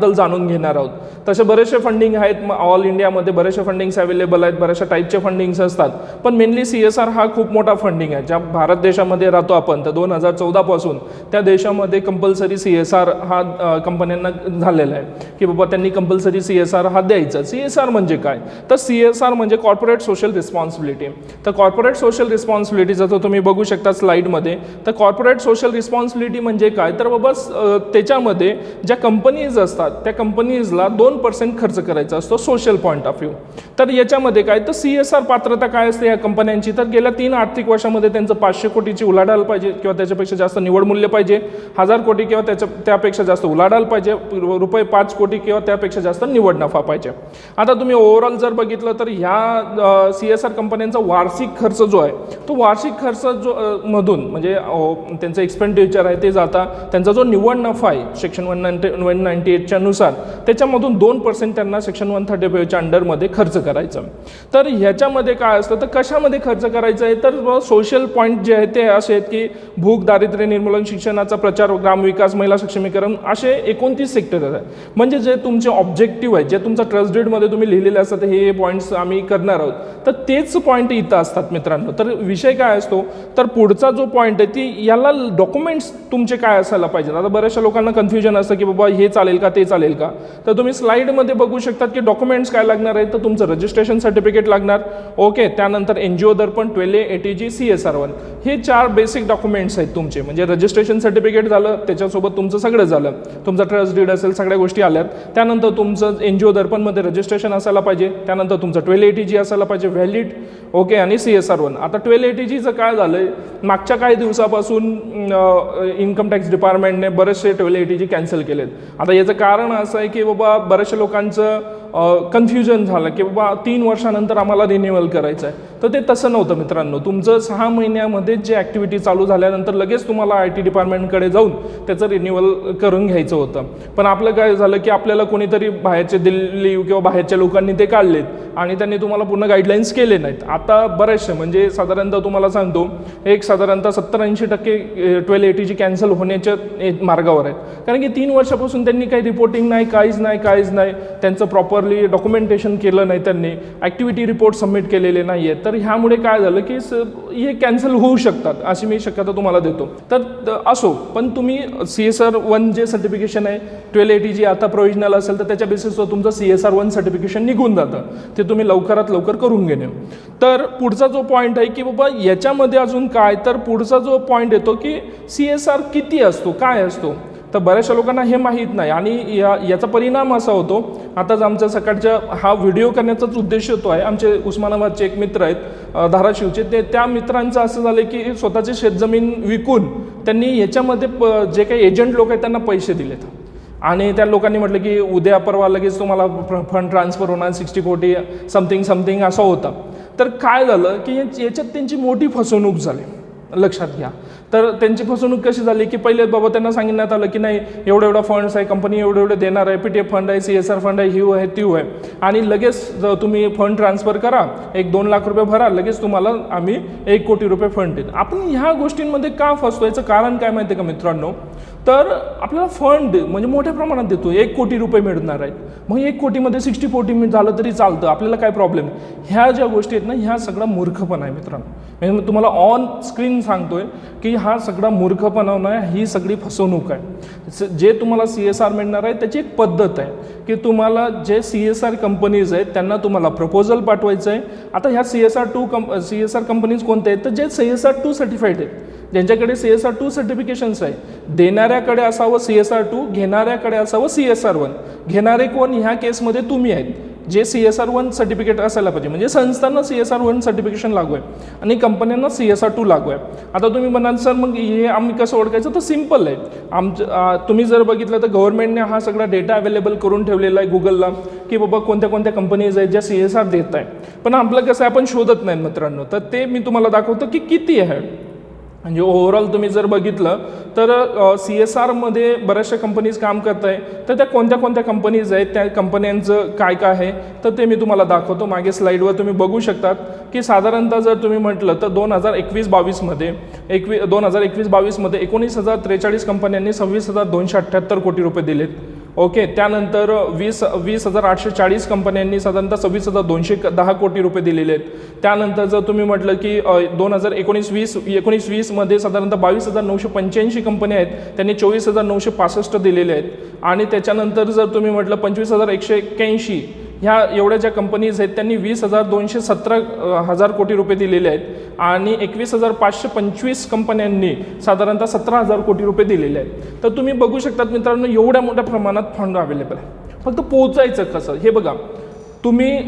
बद्दल जाणून घेणार आहोत. तसे बरेचसे फंडिंग आहेत ऑल इंडियामध्ये बरेचसे फंडिंग्स अवेलेबल आहेत बऱ्याचशा टाईपचे फंडिंग्स असतात. पण मेनली सी एस आर हा खूप मोठा फंडिंग आहे. ज्या भारत देशामध्ये राहतो आपण तर दोन हजार चौदापासून त्या देशामध्ये कंपल्सरी सी एस आर हा कंपन्यांना झालेला आहे. की बाबा त्यांनी कंपल्सरी सी एस आर हा द्यायचा. सी एस आर म्हणजे काय? तर सी एस आर म्हणजे कॉर्पोरेट सोशल रिस्पॉन्सिबिलिटी तर कॉर्पोरेट सोशल रिस्पॉन्सिबिलिटीचा जो तुम्ही बघू शकता स्लाईडमध्ये तर कॉर्पोरेट सोशल रिस्पॉन्सिबिलिटी म्हणजे काय? तर बाबा स- त्याच्यामध्ये ज्या कंपनीज असतात त्या कंपनीजला दोन पर्सेंट खर्च करायचा असतो सोशल पॉईंट ऑफ व्ह्यू तर याच्यामध्ये काय? तर सी एस आर पात्रता काय असते या कंपन्यांची तर गेल्या तीन आर्थिक वर्षामध्ये त्यांचं पाचशे कोटीची उलाढाल पाहिजे किंवा त्याच्यापेक्षा जास्त निवड मूल्य पाहिजे हजार कोटी किंवा त्याच्या त्यापेक्षा जास्त उलाढाल पाहिजे रुपये पाच कोटी किंवा त्यापेक्षा जास्त निवड नफा पाहिजे. आता तुम्ही ओव्हरऑल जर बघितलं तर ह्या सी एस आर कंपन्यांचा वार्षिक खर्च जो आहे तो वार्षिक खर्च जो मधून म्हणजे त्यांचं एक्सपेंडिचर आहे ते जाता त्यांचा जो निवड नफा आहे section one ninety one ninety एटच्या नुसार त्याच्यामधून दोन पर्सेंट त्यांना सेक्शन वन थर्टी फाईव्हच्या अंडरमध्ये खर्च करायचा. तर ह्याच्यामध्ये काय असतं? तर कशामध्ये खर्च करायचं आहे? तर सोशल पॉईंट जे आहेत ते असे आहेत की भूक दारिद्र्य निर्मूलन शिक्षणाचा प्रचार ग्रामविकास महिला सक्षमीकरण असे एकोणतीस सेक्टर आहेत. म्हणजे जे तुमचे ऑब्जेक्टिव्ह आहे जे तुमचं ट्रस्टडेडमध्ये तुम्ही लिहिलेले असतात हे हे पॉईंट्स आम्ही करणार आहोत. तर तेच पॉईंट इथं असतात मित्रांनो. तर विषय काय असतो? तर पुढचा जो पॉईंट आहे ती याला डॉक्युमेंट्स तुमचे काय असायला पाहिजेत? आता बऱ्याचशा लोकांना कन्फ्युजन असतं की बाबा हे चालेल का ते चालेल का? तर तुम्ही स्लाईडमध्ये बघू शकतात की डॉक्युमेंट्स काय लागणार आहेत तर तुमचं रजिस्ट्रेशन सर्टिफिकेट लागणार. ओके त्यानंतर N G O Darpan twelve A T G C S R one. हे चार बेसिक डॉक्युमेंट्स आहेत तुमचे. म्हणजे रजिस्ट्रेशन सर्टिफिकेट झालं त्याच्यासोबत तुमचं सगळं झालं. तुमचं ट्रस्ट डीड असेल सगळ्या गोष्टी आल्यात. त्यानंतर तुमचं एन जी ओ दर्पणमध्ये रजिस्ट्रेशन असायला पाहिजे. त्यानंतर तुमचं ट्वेल्व ए टी जी असायला पाहिजे व्हॅलिड ओके आणि सी एस आर वन. आता ट्वेल्व ए टी जीचं काय झालं आहे मागच्या काही दिवसापासून इन्कम टॅक्स डिपार्टमेंटने बरेचसे twelve A T G cancel केलेत. आता याचं कारण कारण असं आहे की बाबा बऱ्याचशा लोकांचं कन्फ्युजन झालं की बाबा तीन वर्षानंतर आम्हाला रिन्युअल करायचं आहे. तर ते तसं नव्हतं मित्रांनो. तुमचं सहा महिन्यामध्ये जे ॲक्टिव्हिटी चालू झाल्यानंतर लगेच तुम्हाला आय टी डिपार्टमेंटकडे जाऊन त्याचं रिन्युअल करून घ्यायचं होतं. पण आपलं काय झालं की आपल्याला कोणीतरी बाहेरचे दिल्ली किंवा बाहेरच्या लोकांनी ते काढलेत आणि त्यांनी तुम्हाला पूर्ण गाईडलाईन्स केले नाहीत. आता बरेचसे म्हणजे साधारणतः तुम्हाला सांगतो एक साधारणतः सत्तर ऐंशी टक्के ट्वेल्व एटीची कॅन्सल होण्याच्या मार्गावर आहेत. कारण की तीन वर्षापासून त्यांनी काही रिपोर्टिंग नाही काहीच नाही काहीच नाही. त्यांचं प्रॉपर प्रॉपरली डॉक्युमेंटेशन केलं नाही त्यांनी ॲक्टिव्हिटी रिपोर्ट सबमिट केलेले नाही आहेत तर ह्यामुळे काय झालं की स- हे कॅन्सल होऊ शकतात अशी मी शक्यता तुम्हाला देतो. तर असो पण तुम्ही सी एस आर वन जे सर्टिफिकेशन आहे ट्वेल्व एटी जी आता प्रोविजनल असेल तर त्याच्या बेसिसवर तुमचं C S R one certification निघून जातं. ते तुम्ही लवकरात लवकर करून घेणे. तर पुढचा जो पॉईंट आहे की बाबा याच्यामध्ये अजून काय? तर पुढचा जो पॉईंट येतो की सी एस आर किती असतो? काय असतो? तर बऱ्याचशा लोकांना हे माहीत नाही. आणि या याचा परिणाम असा होतो आताच आमच्या सकाळच्या हा व्हिडिओ करण्याचाच उद्देश होतो आहे. आमचे उस्मानाबादचे एक मित्र आहेत धाराशिवचे. ते त्या मित्रांचं असं झालं की स्वतःची शेतजमीन विकून त्यांनी याच्यामध्ये प जे काही एजंट लोक आहेत त्यांना पैसे दिलेत. आणि त्या लोकांनी म्हटलं की उद्या परवा लगेच तुम्हाला फंड ट्रान्सफर होणार सिक्स्टी कोटी समथिंग समथिंग असं होतं. तर काय झालं की याच्यात त्यांची मोठी फसवणूक झाली. लक्षात घ्या. तर त्यांची फसवणूक कशी झाली की पहिले बाबा त्यांना सांगण्यात आलं की नाही एवढं एवढा फंड्स आहे कंपनी एवढे एवढे देणार आहे पी टी एफ फंड आहे सी एस आर फंड आहे हिव आहे तीव आहे. आणि लगेच तुम्ही फंड ट्रान्सफर करा एक दोन लाख रुपये भरा लगेच तुम्हाला आम्ही एक कोटी रुपये फंड देतो. आपण ह्या गोष्टींमध्ये का फसतो याचं कारण काय माहिती आहे का मित्रांनो? तर आपल्याला फंड म्हणजे मोठ्या प्रमाणात देतो. एक कोटी रुपये मिळणार आहेत. मग एक कोटीमध्ये सिक्स्टी फोर्टी झालं तरी चालतं. आपल्याला काय प्रॉब्लेम ह्या ज्या गोष्टी आहेत ना ह्या सगळा मूर्खपणा आहे मित्रांनो. म्हणजे मी तुम्हाला ऑन स्क्रीन सांगतोय की हा सगळा मूर्खपणा नाही ही सगळी फसवणूक आहे. स- जे तुम्हाला सी एस आर मिळणार आहे त्याची एक पद्धत आहे की तुम्हाला जे सी एस आर कंपनीज आहेत त्यांना तुम्हाला प्रपोजल पाठवायचं आहे. आता ह्या सी एस आर टू कंप सी एस आर कंपनीज कोणत्या आहेत? तर जे C S R two certified आहेत. ज्यांच्याकडे C S R two certifications आहे देणाऱ्याकडे असावं सी एस आर टू घेणाऱ्याकडे असावं सी एस आर वन घेणारे कोण? ह्या केसमध्ये तुम्ही आहेत. जे C S R one certificate असायला पाहिजे. म्हणजे संस्थांना C S R one certification लागू आहे आणि कंपन्यांना सी एस आर टू लागू आहे. आता तुम्ही म्हणाल सर मग हे आम्ही कसं ओळखायचं? तर सिंपल आहे. आमचं तुम्ही जर बघितलं तर गव्हर्नमेंटने हा सगळा डेटा अवेलेबल करून ठेवलेला आहे गुगलला की बाबा कोणत्या कोणत्या कंपनीज आहेत ज्या सी एस आर देत आहे पण आपलं कसं आहे आपण शोधत नाही मित्रांनो. तर ते मी तुम्हाला दाखवतो की किती आहे. म्हणजे ओव्हरऑल तुम्ही जर बघितलं तर सी एस आरमध्ये बऱ्याचशा कंपनीज काम करत आहे तर त्या कोणत्या कोणत्या कंपनीज आहेत? त्या कंपन्यांचं काय काय आहे? तर ते मी तुम्हाला दाखवतो. मागे स्लाईडवर तुम्ही बघू शकतात की साधारणतः जर तुम्ही म्हटलं तर दोन हजार एकवीस बावीसमध्ये एकवी दोन हजार एकवीस बावीसमध्ये एकोणीस हजार त्रेचाळीस कंपन्यांनी सव्वीस हजार दोनशे अठ्ठ्याहत्तर कोटी रुपये दिलेत. ओके त्यानंतर वीस वीस हजार आठशे चाळीस कंपन्यांनी साधारणतः सव्वीस हजार दोनशे दहा कोटी रुपये दिलेले आहेत. त्यानंतर जर तुम्ही म्हटलं की दोन हजार एकोणीस वीस एकोणीस वीसमध्ये साधारणतः बावीस हजार नऊशे पंच्याऐंशी कंपन्या आहेत त्यांनी चोवीस हजार नऊशे पासष्ट दिलेले आहेत. आणि त्याच्यानंतर जर तुम्ही म्हटलं पंचवीस हजार एकशे एक्क्याऐंशी ह्या एवढ्या ज्या कंपनीज आहेत त्यांनी वीस हजार दोनशे सतरा हजार कोटी रुपये दिलेले आहेत आणि एकवीस हजार पाचशे पंचवीस कंपन्यांनी साधारणतः सतरा हजार कोटी रुपये दिलेले आहेत. तर तुम्ही बघू शकतात मित्रांनो एवढ्या मोठ्या प्रमाणात फंड अवेलेबल आहे. फक्त पोहोचायचं कसं? हे बघा तुम्ही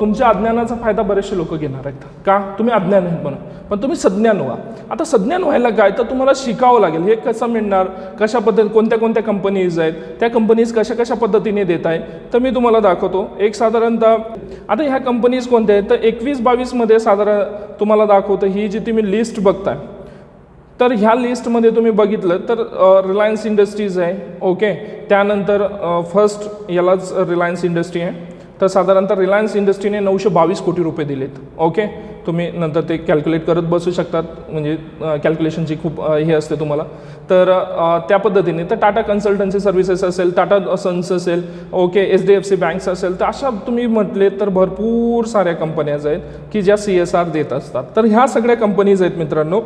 तुमच्या अज्ञानाचा फायदा बरेचसे लोक घेणार आहेत. का? तुम्ही अज्ञान आहेत म्हणून. पण तुम्ही सज्ञान व्हा. आता सज्ञान व्हायला काय? तर तुम्हाला शिकावं लागेल. हे कसं मिळणार? कशा पद्धती कोणत्या कोणत्या कंपनीज आहेत? त्या कंपनीज कशा कशा पद्धतीने देत आहे? तर मी तुम्हाला दाखवतो. एक साधारणतः आता ह्या कंपनीज कोणत्या आहेत? तर एकवीस बावीसमध्ये साधारण तुम्हाला दाखवतं. ही जी तुम्ही लिस्ट बघताय. तर ह्या लिस्टमध्ये तुम्ही बघितलं तर रिलायन्स इंडस्ट्रीज आहे. ओके त्यानंतर फर्स्ट यालाच रिलायन्स इंडस्ट्री आहे. तर साधारणतः रिलायन्स इंडस्ट्रीने नऊशे बावीस कोटी रुपये दिलेत. ओके तुम्ही नंतर ते कॅल्क्युलेट करत बसू शकतात. म्हणजे कॅल्क्युलेशनची खूप हे असते तुम्हाला. तर त्या पद्धतीने तर टाटा कन्सल्टन्सी सर्व्हिसेस असेल टाटा सन्स असेल okay H D F C banks असेल तर अशा तुम्ही म्हटले तर भरपूर साऱ्या कंपन्याज आहेत की ज्या सी एस आर देत असतात. तर ह्या सगळ्या कंपनीज आहेत मित्रांनो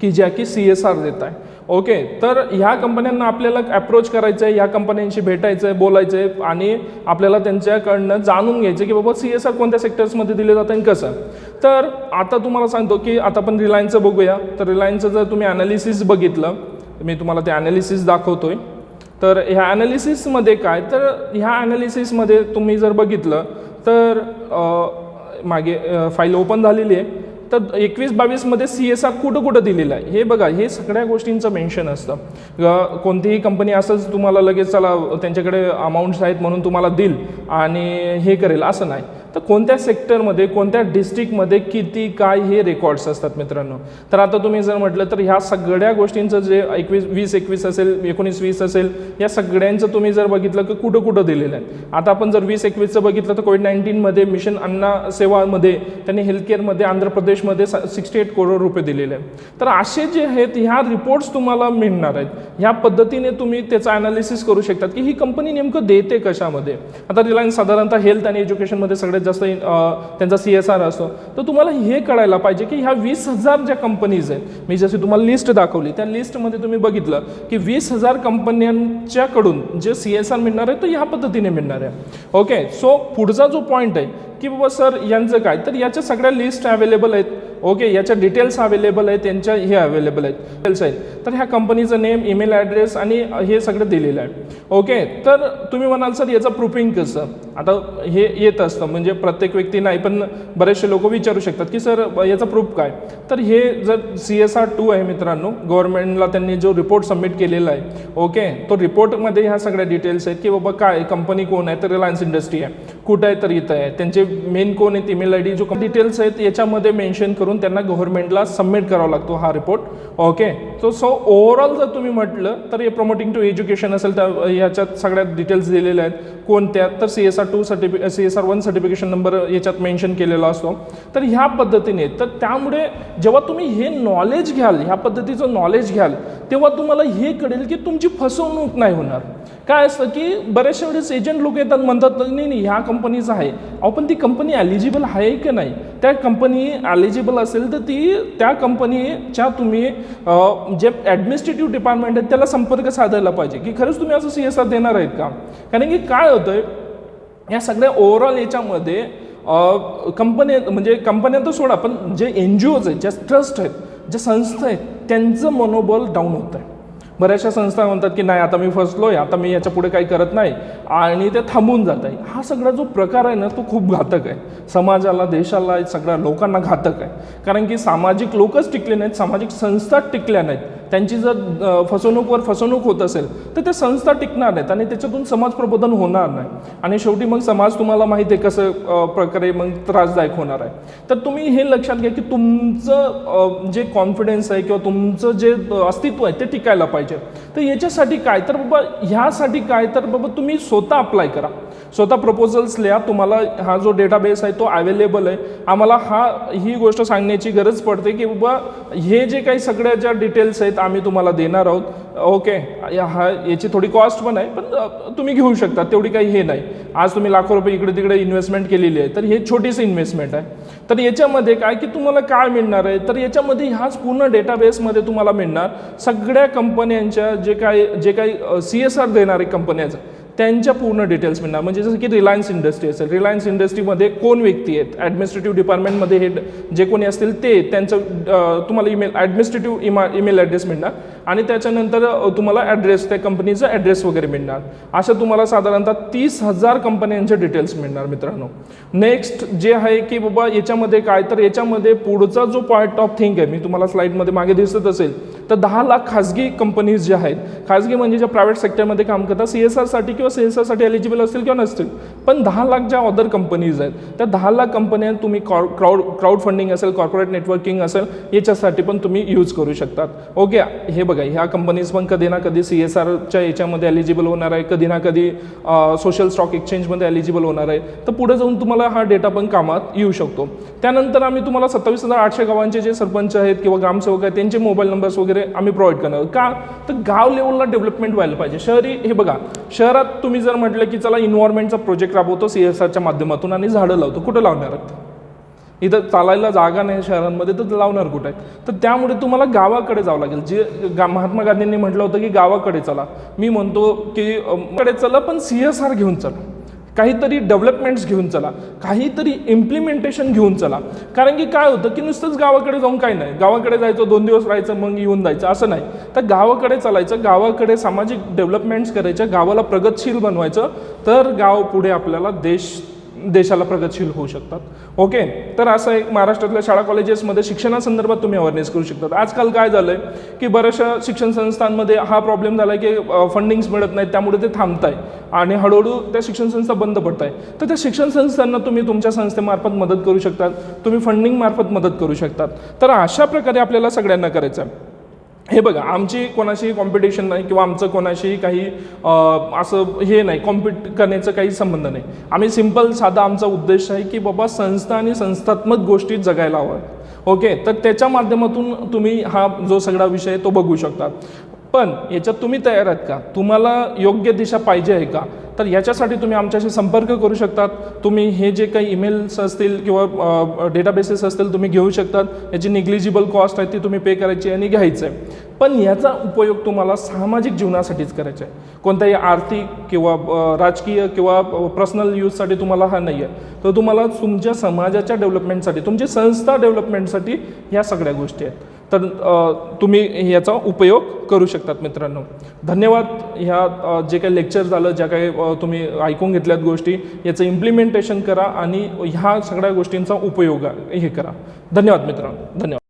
की ज्या की सी एस आर देत आहे. ओके तर ह्या कंपन्यांना आपल्याला अप्रोच करायचं आहे ह्या कंपन्यांशी भेटायचं आहे बोलायचं आहे आणि आपल्याला त्यांच्याकडनं जाणून घ्यायचं की बाबा सी एस आर कोणत्या सेक्टर्समध्ये दिले जातं आणि कसं. तर आता तुम्हाला सांगतो की आता आपण रिलायन्सचं बघूया. तर रिलायन्सचं जर तुम्ही ॲनालिसिस बघितलं मी तुम्हाला ते ॲनालिसिस दाखवतो आहे तर ह्या ॲनालिसिसमध्ये काय तर ह्या ॲनालिसिसमध्ये तुम्ही जर बघितलं तर मागे फाईल ओपन झालेली आहे. तर एकवीस बावीसमध्ये सी एस आर कुठं कुठं दिलेलं आहे? हे बघा हे सगळ्या गोष्टींचं मेन्शन असतं. कोणतीही कंपनी असंच तुम्हाला लगेच चला त्यांच्याकडे अमाऊंट्स आहेत म्हणून तुम्हाला देईल आणि हे करेल असं नाही. कोणत्या सेक्टरमध्ये कोणत्या डिस्ट्रिक्टमध्ये किती काय हे रेकॉर्ड्स असतात मित्रांनो? तर आता तुम्ही जर म्हटलं तर ह्या सगळ्या गोष्टींचं जे एकवीस वीस एकवीस असेल एकोणीस वीस असेल या सगळ्यांचं तुम्ही जर बघितलं की कुठं कुठं दिलेलं आहे? आता आपण जर वीस एकवीसचं बघितलं तर कोविड नाईन्टीनमध्ये मिशन अन्ना सेवामध्ये त्यांनी हेल्थकेअरमध्ये आंध्र प्रदेशमध्ये सिक्स्टी एट करोड रुपये दिलेले आहेत. तर असे जे आहेत ह्या रिपोर्ट्स तुम्हाला मिळणार आहेत. ह्या पद्धतीने तुम्ही त्याचं अनालिसिस करू शकतात की ही कंपनी नेमकं देते कशामध्ये? आता रिलायन्स साधारणतः हेल्थ आणि एज्युकेशनमध्ये सगळ्यात जास्त अ, त्यांचा सी एस आर असतो तर तुम्हाला हे कळायला पाहिजे की ह्या वीस हजार ज्या कंपनीज आहेत मी जशी तुम्हाला लिस्ट दाखवली त्या लिस्टमध्ये तुम्ही बघितलं की वीस हजार कंपन्यांच्याकडून जे सी एस आर मिळणार आहे तो ह्या पद्धतीने मिळणार आहे. ओके सो पुढचा जो पॉईंट आहे की बाबा सर यांचं काय? तर याच्या सगळ्या लिस्ट अवेलेबल आहेत. ओके याच्या डिटेल्स अवेलेबल आहेत त्यांच्या हे अवेलेबल आहेत. डिटेल्स आहेत. तर ह्या कंपनीचं नेम ईमेल ॲड्रेस आणि हे सगळं दिलेलं आहे. ओके तर तुम्ही म्हणाल सर याचं प्रूफिंग कसं? आता हे येत असतं. म्हणजे प्रत्येक व्यक्ती नाही पण बरेचसे लोक विचारू शकतात की सर याचा प्रूफ काय? तर हे जर सी एस आर टू आहे मित्रांनो गव्हर्नमेंटला त्यांनी जो रिपोर्ट सबमिट केलेला आहे ओके तो रिपोर्टमध्ये ह्या सगळ्या डिटेल्स आहेत की बाबा काय कंपनी कोण आहे? तर रिलायन्स इंडस्ट्री आहे. कुठं आहे तर इथं आहे. त्यांचे मेन कोण आहेत? ईमेल आय डी जो डिटेल्स आहेत याच्यामध्ये मेन्शन करून त्यांना गव्हर्नमेंटला सबमिट करावा लागतो हा report okay so so overall जर तुम्ही म्हटलं तर हे प्रमोटिंग टू एज्युकेशन असेल तर याच्यात सगळ्यात डिटेल्स दिलेल्या आहेत. कोणत्या? तर C S R two सर्टिफि C S R one certification number याच्यात मेन्शन केलेला असतो. तर ह्या पद्धतीने तर त्यामुळे जेव्हा तुम्ही हे नॉलेज घ्याल ह्या पद्धतीचं नॉलेज घ्याल तेव्हा तुम्हाला हे कळेल की तुमची फसवणूक नाही होणार. काय असतं की बऱ्याचशा वेळेस एजंट लोक येतात म्हणतात नाही नाही ह्या कंपनीचं आहे. अहो पण ती कंपनी ॲलिजिबल आहे की नाही? त्या कंपनी ॲलिजिबल असेल तर ती त्या कंपनीच्या तुम्ही जे ॲडमिनिस्ट्रेटिव्ह डिपार्टमेंट आहेत त्याला संपर्क साधायला पाहिजे. की खरंच तुम्ही असं सी एस आर देणार आहेत का? कारण की काय होतंय या सगळ्या ओव्हरऑल याच्यामध्ये कंपनी म्हणजे कंपन्या तर सोडा पण जे एन जी ओज आहेत ज्या ट्रस्ट आहेत ज्या संस्था आहेत त्यांचं मनोबल डाऊन होतं आहे बऱ्याचशा संस्था म्हणतात की नाही आता मी फसलो आहे आता मी याच्यापुढे काही करत नाही. आणि ते थांबून जात आहे. हा सगळा जो प्रकार आहे ना तो खूप घातक आहे. समाजाला देशाला सगळ्या लोकांना घातक आहे. कारण की सामाजिक लोकच टिकले नाहीत सामाजिक संस्था टिकल्या नाहीत. त्यांची जर फसवणूकवर फसवणूक होत असेल तर त्या संस्था टिकणार नाहीत आणि त्याच्यातून समाज प्रबोधन होणार नाही. आणि शेवटी मग समाज तुम्हाला माहिती आहे कसं प्रकारे मग त्रासदायक होणार आहे. तर तुम्ही हे लक्षात घ्या की तुमचं जे कॉन्फिडन्स आहे किंवा तुमचं जे अस्तित्व आहे ते टिकायला पाहिजे. तर याच्यासाठी काय? तर बाबा ह्यासाठी काय? तर बाबा तुम्ही स्वतः अप्लाय करा. स्वतः प्रपोजल्स लिहा. तुम्हाला हा जो डेटाबेस आहे तो अवेलेबल आहे. आम्हाला हा ही गोष्ट सांगण्याची गरज पडते की बाबा हे जे काही सगळ्या ज्या डिटेल्स आहेत आहेत आम्ही तुम्हाला देणार आहोत. ओके या- हा याची थोडी कॉस्ट पण आहे पण तुम्ही घेऊ शकता तेवढी काही हे नाही. आज तुम्ही लाखो रुपये इकडे तिकडे इन्व्हेस्टमेंट केलेली आहे तर हे छोटीशी इन्व्हेस्टमेंट आहे. तर याच्यामध्ये काय की तुम्हाला काय मिळणार आहे तर याच्यामध्ये ह्याच पूर्ण डेटाबेसमध्ये तुम्हाला मिळणार सगळ्या कंपन्यांच्या जे काय जे काही सी एस आर देणारे कंपन्याचं त्यांच्या पूर्ण डिटेल्स मिळणार. म्हणजे जसं की रिलायन्स इंडस्ट्री असेल. रिलायन्स इंडस्ट्रीमध्ये कोण व्यक्ती आहेत? ॲडमिनिस्ट्रेटिव्ह डिपार्टमेंटमध्ये हे जे कोणी असतील ते त्यांचं तुम्हाला ईमेल ॲडमिनिस्ट्रेटिव्ह इमा ईमेल ॲड्रेस मिळणार. आणि त्याच्यानंतर तुम्हाला ॲड्रेस त्या कंपनीचा ॲड्रेस वगैरे मिळणार. असं तुम्हाला साधारणतः तीस हजार कंपन्यांचे डिटेल्स मिळणार मित्रांनो. नेक्स्ट जे आहे की बाबा याच्यामध्ये काय? तर याच्यामध्ये पुढचा जो पॉईंट ऑफ थिंक आहे मी तुम्हाला स्लाईडमध्ये मागे दिसत असेल तर दहा लाख खाजगी कंपनीज ज्या आहेत खाजगी म्हणजे ज्या प्रायव्हेट सेक्टरमध्ये काम करतात सी एस आरसाठी किंवा सी एस आरसाठी एलिजिबल असतील किंवा नसतील पण दहा लाख ज्या अदर कंपनीज आहेत त्या दहा लाख कंपन्या तुम्ही क्राऊड क्राऊड फंडिंग असेल कॉर्पोरेट नेटवर्किंग असेल याच्यासाठी पण तुम्ही यूज करू शकतात. ओके हे बघा. ह्या कंपनीज पण कधी ना कधी सी एस आरच्या याच्यामध्ये एलिजिबल होणार आहे. कधी ना कधी सोशल स्टॉक एक्सचेंजमध्ये एलिजिबल होणार आहे. तर पुढे जाऊन तुम्हाला हा डेटा पण कामात येऊ शकतो. त्यानंतर आम्ही तुम्हाला सत्तावीस हजार आठशे गावांचे जे सरपंच आहेत किंवा ग्रामसेवक आहेत त्यांचे मोबाईल नंबर्स वगैरे आम्ही प्रोव्हाइड करणार का? तर गाव लेवलला डेव्हलपमेंट व्हायला पाहिजे. शहरी हे बघा शहरात तुम्ही जर म्हटलं की चला इन्व्हायरमेंटचा प्रोजेक्ट राबवतो सी एस आरच्या माध्यमातून आणि झाडं लावतो कुठं लावणार आहेत? इथं चालायला जागा नाही शहरांमध्ये तर लावणार कुठे? आहे तर त्यामुळे तुम्हाला गावाकडे जावं लागेल. जे गा महात्मा गांधींनी म्हटलं होतं की गावाकडे चला. मी म्हणतो की कडे चला पण सी एस आर घेऊन चला. काहीतरी डेव्हलपमेंट्स घेऊन चला. काहीतरी इम्प्लिमेंटेशन घेऊन चला. कारण की काय होतं की नुसतंच गावाकडे जाऊन काय नाही. गावाकडे जायचं दोन दिवस राहायचं मग येऊन जायचं असं नाही. तर गावाकडे चालायचं गावाकडे सामाजिक डेव्हलपमेंट्स करायच्या गावाला प्रगतशील बनवायचं. तर गाव पुढे आपल्याला देश देशाला प्रगतशील होऊ शकतात. ओके तर असं एक महाराष्ट्रातल्या शाळा कॉलेजेसमध्ये शिक्षणासंदर्भात तुम्ही अवेअरनेस करू शकतात. आजकाल काय झालं आहे की बऱ्याचशा शिक्षण संस्थांमध्ये हा प्रॉब्लेम झाला आहे की फंडिंग्स मिळत नाहीत त्यामुळे ते थांबत आहे आणि हळूहळू त्या शिक्षण संस्था बंद पडत आहे तर त्या शिक्षण संस्थांना तुम्ही तुमच्या संस्थेमार्फत मदत करू शकतात. तुम्ही फंडिंगमार्फत मदत करू शकतात. तर अशा प्रकारे आपल्याला सगळ्यांना करायचं आहे हे बघा आमची कोणाशी कॉम्पिटिशन नाही किंवा आमचं कोणाशी काही असं हे नाही कॉम्पिट करण्याचं काही संबंध नाही. आम्ही सिंपल साधा आमचा उद्देश आहे की बाबा संस्था आणि संस्थात्मक गोष्टी जगायला हवं ओके तर त्याच्या माध्यमातून तुम्ही हा जो सगळा विषय आहे तो बघू शकता. पण याच्यात तुम्ही तयार आहात का? तुम्हाला योग्य दिशा पाहिजे आहे का? तर याच्यासाठी तुम्ही आमच्याशी संपर्क करू शकतात. तुम्ही हे जे काही ईमेल्स असतील किंवा डेटाबेसेस असतील तुम्ही घेऊ शकतात. याची निग्लिजिबल कॉस्ट आहे ती तुम्ही पे करायची आणि घ्यायचं आहे पण याचा उपयोग तुम्हाला सामाजिक जीवनासाठीच करायचा आहे. कोणत्याही आर्थिक किंवा राजकीय किंवा पर्सनल यूजसाठी तुम्हाला हा नाही आहे तर तुम्हाला तुमच्या समाजाच्या डेव्हलपमेंटसाठी तुमची संस्था डेव्हलपमेंटसाठी ह्या सगळ्या गोष्टी आहेत. तर तुम्ही याचा उपयोग करू शकतात मित्रांनो. धन्यवाद. ह्या जे काही लेक्चर झालं ज्या काही तुम्ही ऐकून घेतल्यात गोष्टी याचं इम्प्लिमेंटेशन करा आणि ह्या सगळ्या गोष्टींचा उपयोग हे करा. धन्यवाद मित्रांनो. धन्यवाद.